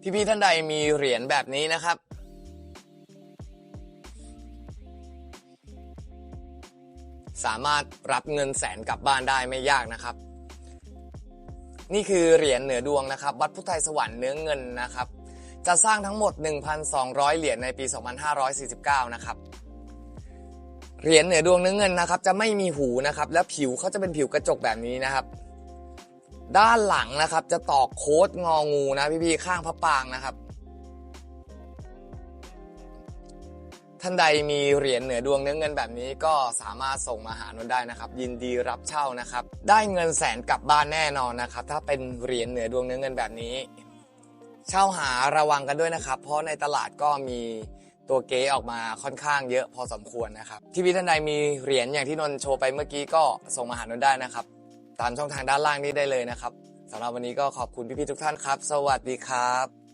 พี่ๆท่านใดมีเหรียญแบบนี้นะครับ สามารถรับเงินแสนกลับบ้านได้ไม่ยากนะครับ นี่คือเหรียญเหนือดวงนะครับ วัดพุทธไทยสวรรค์เนื้อเงินนะครับ จะสร้างทั้งหมด 1,200 เหรียญในปี 2549 นะครับเหรียญเหนือดวงเนื้อเงินนะครับ จะไม่มีหูนะครับ แล้วผิวเขาจะเป็นผิวกระจกแบบนี้นะครับ ด้านหลังนะครับ จะตอกโค้ดงองูนะพี่ๆข้างพระปางนะครับ ท่านใดมีเหรียญเหนือดวงเนื้อเงินแบบนี้ก็สามารถส่งมาหานนได้นะครับ ยินดีรับเช่านะครับ ได้เงินแสนกลับบ้านแน่นอนนะครับ ถ้าเป็นเหรียญเหนือดวงเนื้อเงินแบบนี้ เช่าหาระวังกันด้วยนะครับ เพราะในตลาดก็มีตัวเก๊ออกมาค่อนข้างเยอะพอสมควรนะครับ ที่พี่ท่านใดมีเหรียญอย่างที่นนโชว์ไปเมื่อกี้ก็ส่งมาหานนได้นะครับ ตามช่องทางด้านล่างนี้ได้เลยนะครับสำหรับวันนี้ก็ขอบคุณพี่ๆทุกท่านครับ สวัสดีครับ